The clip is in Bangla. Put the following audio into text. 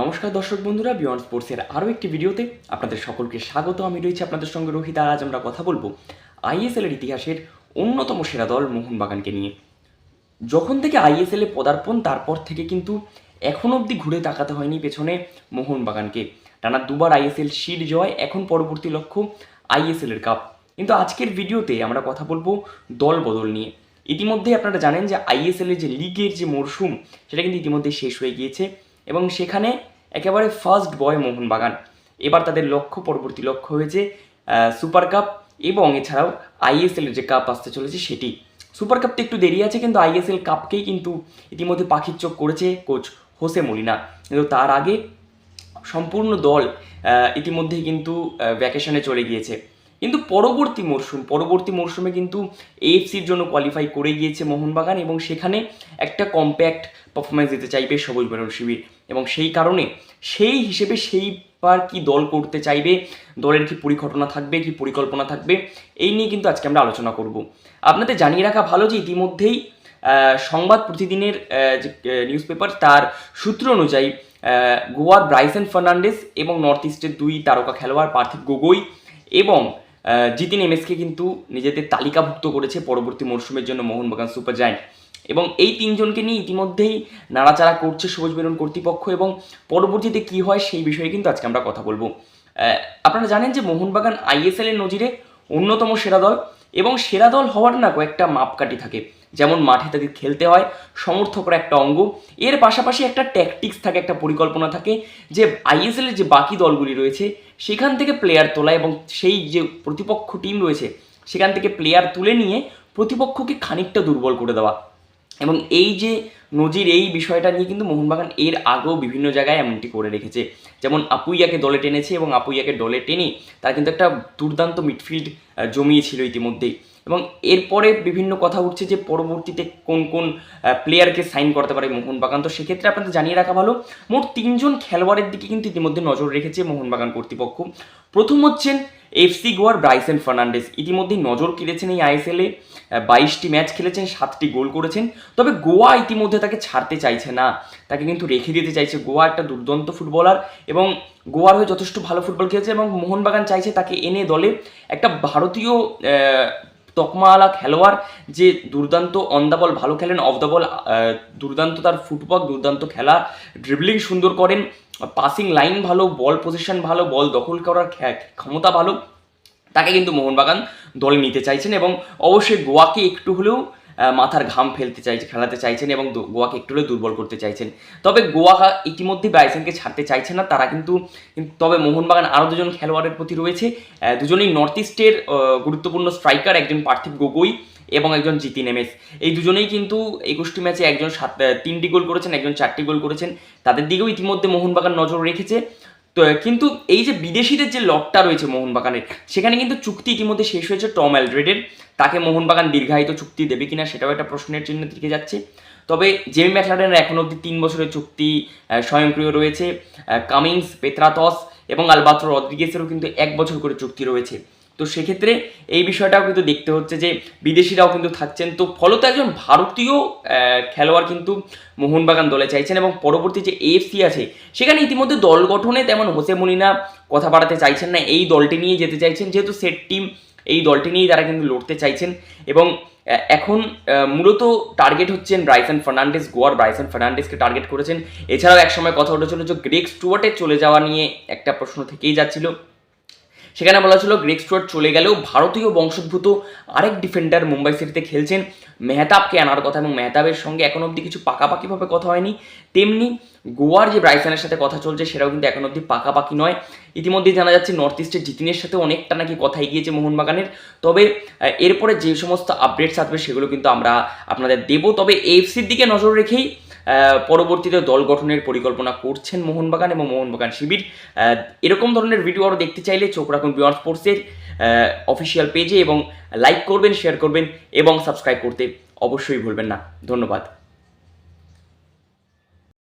নমস্কার দর্শক বন্ধুরা বিয়ন্ড স্পোর্টসের আরও একটি ভিডিওতে আপনাদের সকলকে স্বাগত। আমি রয়েছি আপনাদের সঙ্গে রোহিত, আর আজ আমরা কথা বলব আইএসএল এর ইতিহাসের অন্যতম সেরা দল মোহনবাগানকে নিয়ে। যখন থেকে আইএসএল পদার্পণ, তারপর থেকে কিন্তু এখন অবধি ঘুরে তাকাতে হয়নি পেছনে মোহনবাগানকে। টানা দুবার আইএসএল শিড জয়, এখন পরবর্তী লক্ষ্য আইএসএল এর কাপ কিন্তু আজকের ভিডিওতে আমরা কথা বলব দল বদল নিয়ে। ইতিমধ্যে আপনারা জানেন যে আইএসএল এর যে লিগের যে মরশুম সেটা কিন্তু ইতিমধ্যে শেষ হয়ে গিয়েছে। এবং সেখানে একেবারে ফার্স্ট বয় মোহনবাগান এবার তাদের লক্ষ্য, পরবর্তী লক্ষ্য হয়েছে সুপার কাপ এবং এছাড়াও আইএসএল যে কাপ আসতে চলেছে সেটি। সুপার কাপ তো একটু দেরি আছে, কিন্তু আইএসএল কাপকেই কিন্তু ইতিমধ্যে পাখির চোখ করেছে কোচ হোসে মলিনা। কিন্তু তার আগে সম্পূর্ণ দল ইতিমধ্যেই কিন্তু ভ্যাকেশনে চলে গিয়েছে। কিন্তু পরবর্তী মরশুম, পরবর্তী মরশুমে কিন্তু এএফসির জন্য কোয়ালিফাই করে গিয়েছে মোহনবাগান এবং সেখানে একটা কম্প্যাক্ট পারফরমেন্স দিতে চাইবে সবুজ মেরুন শিবির। এবং সেই কারণে সেই হিসেবে সেই সেইবার কি দল করতে চাইবে, দলের কি পরিঘটনা থাকবে, কি পরিকল্পনা থাকবে, এই নিয়ে কিন্তু আজকে আমরা আলোচনা করব। আপনাদের জানিয়ে রাখা ভালো যে ইতিমধ্যেই সংবাদ প্রতিদিনের যে নিউজ পেপার তার সূত্র অনুযায়ী গোয়ার ব্রাইসন ফার্নান্ডেস এবং নর্থ ইস্টের দুই তারকা খেলোয়াড় পার্থিব গগৈ এবং জিতিন এমএসকে কিন্তু নিজেদের তালিকাভুক্ত করেছে পরবর্তী মরশুমের জন্য মোহনবাগান সুপার জায়েন্ট। এবং এই তিনজনকে নিয়ে ইতিমধ্যেই নাড়াচাড়া করছে সবুজ মেরুন কর্তৃপক্ষ এবং পরবর্তীতে কি হয় সেই বিষয়ে কিন্তু আজকে আমরা কথা বলব। আপনারা জানেন যে মোহনবাগান আইএসএল এর নজিরে অন্যতম সেরা দল। এবং সেরা দল হওয়ার না কয়েকটা মাপকাঠি থাকে। যেমন মাঠে তাদের খেলতে হয়, সমর্থকরা একটা অঙ্গ। এর পাশাপাশি একটা ট্যাকটিক্স থাকে, একটা পরিকল্পনা থাকে যে আইএসএলের যে বাকি দলগুলি রয়েছে, সেখান থেকে প্লেয়ার তোলা এবং সেই যে প্রতিপক্ষ টিম রয়েছে, সেখান থেকে প্লেয়ার তুলে নিয়ে প্রতিপক্ষকে খানিকটা দুর্বল করে দেওয়া। এবং এই যে নজির, এই বিষয়টা নিয়ে কিন্তু মোহনবাগান এর আগেও বিভিন্ন জায়গায় এমনটি করে রেখেছে। যেমন আপুইয়াকে দলে টেনেছে এবং আপুইয়াকে দলে টেনে তারা কিন্তু একটা দুর্দান্ত মিডফিল্ড জমিয়েছিল ইতিমধ্যেই। এবং এরপরে বিভিন্ন কথা উঠছে যে পরবর্তীতে কোন কোন প্লেয়ারকে সাইন করতে পারে মোহনবাগান। তো সেক্ষেত্রে আপনাদের জানিয়ে রাখা ভালো, মোট তিনজন খেলোয়াড়ের দিকে কিন্তু ইতিমধ্যে নজর রেখেছে মোহনবাগান কর্তৃপক্ষ। প্রথম হচ্ছেন এফসি গোয়ার ব্রাইসেন ফার্নান্ডেস ইতিমধ্যেই নজর কেড়েছেন এই আইএসএলে বাইশটি ম্যাচ খেলেছেন, সাতটি গোল করেছেন। তবে গোয়া ইতিমধ্যে তাকে ছাড়তে চাইছে না। তাকে কিন্তু রেখে দিতে চাইছে। গোয়া একটা দুর্দান্ত ফুটবলার এবং গোয়ার হয়ে যথেষ্ট ভালো ফুটবল খেলেছে এবং মোহনবাগান চাইছে তাকে এনে দলে একটা ভারতীয় তকমাওয়ালা খেলোয়াড় যে দুর্দান্ত অন দ্য বল ভালো খেলেন অফ দ্য বল দুর্দান্ত তার ফুটবল, দুর্দান্ত খেলা ড্রিবলিং সুন্দর করেন। পাসিং লাইন ভালো বল পজিশন ভালো বল দখল করার ক্ষমতা ভালো, তাকে কিন্তু মোহনবাগান দলে নিতে চাইছেন এবং অবশ্যই গোয়াকে একটু হলেও মাথার ঘাম ফেলতে চাইছে, খেলাতে চাইছেন এবং গোয়াকে একটু হলেও দুর্বল করতে চাইছেন। তবে গোয়া ইতিমধ্যে ব্রাইসনকে ছাড়তে চাইছে না, তারা কিন্তু- তবে মোহনবাগান আরও দুজন খেলোয়াড়ের প্রতি রয়েছে। দুজনেই নর্থ ইস্টের গুরুত্বপূর্ণ স্ট্রাইকার একজন পার্থিব গগৈ। এবং একজন জিতিন এমএস এই দুজনেই কিন্তু একুশটি ম্যাচে একজন সাত তিনটি গোল করেছেন, একজন চারটি গোল করেছেন। তাদের দিকেও ইতিমধ্যে মোহনবাগান নজর রেখেছে। তো কিন্তু এই যে বিদেশিদের যে লটটা রয়েছে মোহনবাগানের, সেখানে কিন্তু চুক্তি ইতিমধ্যে শেষ হয়েছে টম অ্যালড্রেডের। তাকে মোহনবাগান দীর্ঘায়িত চুক্তি দেবে কিনা সেটাও একটা প্রশ্নের চিহ্ন থেকে যাচ্ছে। তবে জেমি ম্যাকলারেনের এখন অবধি তিন বছরের চুক্তি স্বয়ংক্রিয় রয়েছে। কামিংস পেত্রাতস এবং আলবাত্র রদ্রিগেসেরও কিন্তু এক বছর করে চুক্তি রয়েছে। তো সেক্ষেত্রে এই বিষয়টাও কিন্তু দেখতে হচ্ছে যে বিদেশিরাও কিন্তু থাকছেন। তো ফলত একজন ভারতীয় খেলোয়াড় কিন্তু মোহনবাগান দলে চাইছেন এবং পরবর্তী যে এএফসি আছে, সেখানে ইতিমধ্যে দল গঠনে তেমন হোসে মলিনা কথা বাড়াতে চাইছেন না। এই দলটি নিয়ে যেতে চাইছেন, যেহেতু সেট টিম এই দলটি নিয়েই তারা কিন্তু লড়তে চাইছেন এবং এখন মূলত টার্গেট হচ্ছেন ব্রাইসন ফার্নান্ডেস গোয়ার ব্রাইসন ফার্নান্ডেসকে টার্গেট করেছেন। এছাড়াও একসময় কথা উঠেছিল যে গ্রেক স্টুয়ার্টের চলে যাওয়া নিয়ে একটা প্রশ্ন থেকেই যাচ্ছিল। সেখানে বলা ছিল গ্রেক স্টুয়ার্ট চলে গেলেও ভারতীয় বংশোদ্ভূত আরেক ডিফেন্ডার মুম্বাই সিটিতে খেলছেন মেহতাবকে আনার কথা এবং মেহতাবের সঙ্গে এখন অবধি কিছু পাকাপাকিভাবে কথা হয়নি। তেমনি গোয়ার যে ব্রাইসনের সাথে কথা চলছে সেটাও কিন্তু এখন অবধি পাকাপাকি নয়। ইতিমধ্যেই জানা যাচ্ছে নর্থ ইস্টের জিতিনের সাথে অনেকটা নাকি কথা এগিয়েছে মোহনবাগানের। তবে এরপরে যে সমস্ত আপডেটস আসবে সেগুলো কিন্তু আমরা আপনাদের দেবো। তবে এফসির দিকে নজর রেখেই পরবর্তীতে দল গঠনের পরিকল্পনা করছেন মোহনবাগান এবং মোহনবাগান শিবির। এরকম ধরনের ভিডিও আরও দেখতে চাইলে চোখ রাখুন বিমান স্পোর্টসের অফিসিয়াল পেজে এবং লাইক করবেন শেয়ার করবেন এবং সাবস্ক্রাইব করতে অবশ্যই ভুলবেন না। ধন্যবাদ।